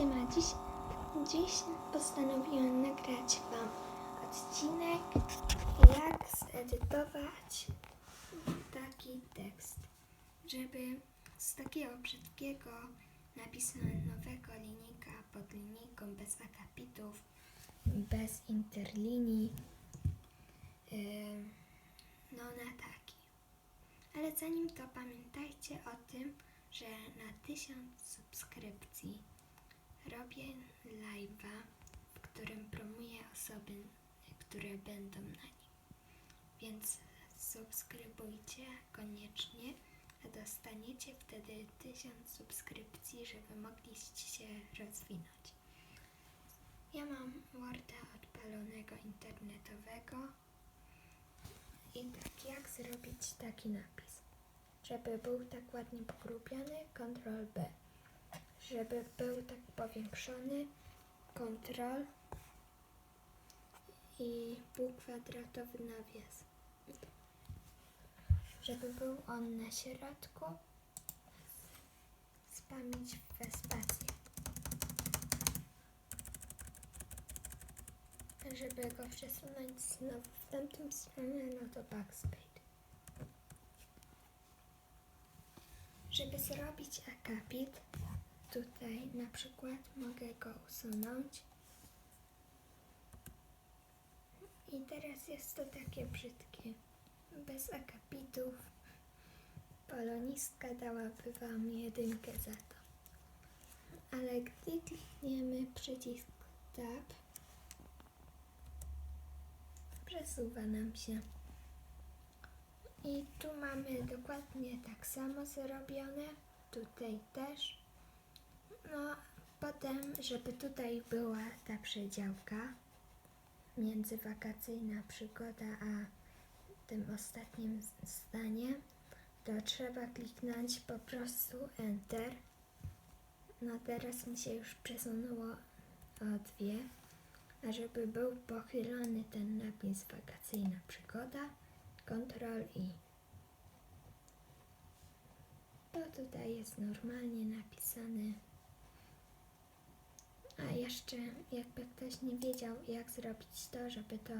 Siema, dziś, dziś postanowiłam nagrać Wam odcinek, jak zedytować taki tekst, żeby z takiego brzydkiego napisanowego linijka pod linijką, bez akapitów, bez interlinii, ym, no na taki. Ale zanim to pamiętajcie o tym, że na tysiąc subskrypcji robię live'a, w którym promuję osoby, które będą na nim. Więc subskrybujcie koniecznie, a dostaniecie wtedy tysiąc subskrypcji, żeby mogliście się rozwinąć. Ja mam Worda odpalonego internetowego i tak jak zrobić taki napis żeby był tak ładnie pogrubiony, Ctrl B. Żeby był tak powiększony, Ctrl i półkwadratowy nawias. Żeby był on na środku, spamić we spację. Żeby go przesunąć znowu w tamtą stronę, no to backspace. Żeby zrobić akapit, tutaj na przykład mogę go usunąć. I teraz jest to takie brzydkie, bez akapitów. Polonistka dałaby Wam jedynkę za to. Ale gdy klikniemy przycisk Tab, przesuwa nam się. I tu mamy dokładnie tak samo zrobione, tutaj też. Potem, żeby tutaj była ta przedziałka międzywakacyjna przygoda, a tym ostatnim zdaniem, to trzeba kliknąć po prostu Enter. No teraz mi się już przesunęło o dwie, a żeby był pochylony ten napis wakacyjna przygoda, Ctrl I. To tutaj jest normalnie napisane. A jeszcze, jakby ktoś nie wiedział, jak zrobić to, żeby to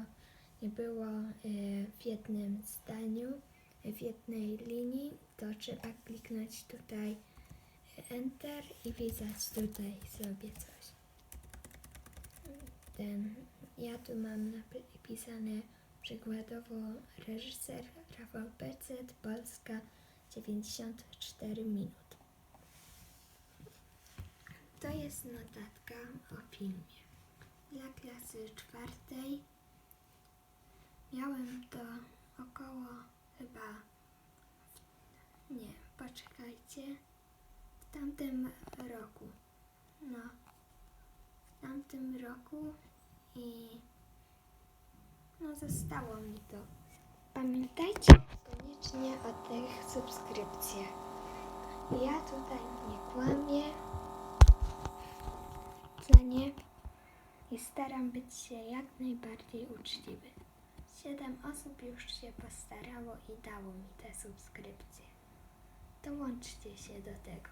nie było y, w jednym zdaniu, w jednej linii, to trzeba kliknąć tutaj Enter i wpisać tutaj sobie coś. Ten, ja tu mam napisane Przykładowo reżyser Rafał Becet, Polska 94 minut. To jest notatka o filmie. Dla klasy czwartej miałem to około chyba nie, poczekajcie w tamtym roku. No, w tamtym roku i no zostało mi to. Pamiętajcie koniecznie o tych subskrypcjach. Ja tutaj nie kłamię. Co nie? I staram być się jak najbardziej uczciwy. Siedem osób już się postarało i dało mi te subskrypcje. Dołączcie się do tego.